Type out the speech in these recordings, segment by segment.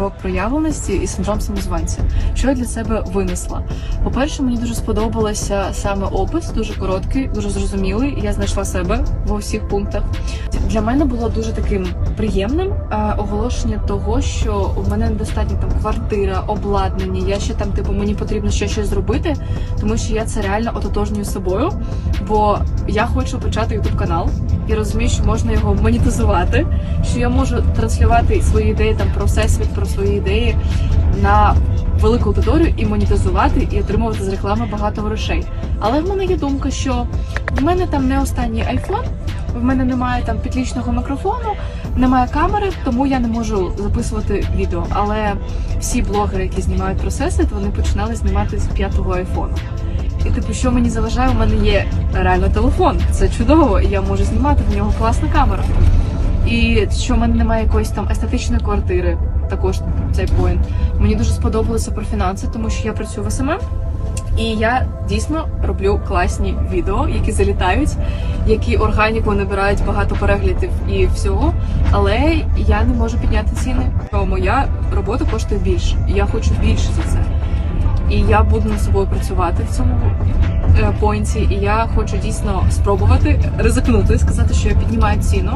урок проявленості і синдром самозванця. Що я для себе винесла? По-перше, мені дуже сподобалося саме опис, дуже короткий, дуже зрозумілий. Я знайшла себе в усіх пунктах. Для мене було дуже таким приємним оголошення того, що у мене недостатньо там квартира, обладнання. Я ще там, типу, мені потрібно ще щось зробити, тому що я це реально ототожнюю собою. Бо я хочу почати ютуб канал і розумію, що можна його монетизувати, що я можу транслювати свої ідеї там про всесвіт, про свої ідеї на велику аудиторію і монетизувати і отримувати з реклами багато грошей. Але в мене є думка, що в мене там не останній айфон, в мене немає там підлічного мікрофону, немає камери, тому я не можу записувати відео. Але всі блогери, які знімають про всесвіт, вони починали знімати з п'ятого айфону. І типу, що мені заважає, у мене є реально телефон. Це чудово, і я можу знімати в нього класна камера. І що в мене немає якоїсь там естетичної квартири, також цей поінт. Мені дуже сподобалося про фінанси, тому що я працюю в СММ. І я дійсно роблю класні відео, які залітають, які органіку набирають багато переглядів і всього. Але я не можу підняти ціни. Бо Моя робота коштує більше. Я хочу більше за це. І я буду над собою працювати в цьому е, поінті. І я хочу дійсно спробувати ризикнути, сказати, що я піднімаю ціну,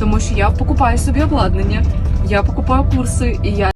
тому що я покупаю собі обладнання, я покупаю курси, і я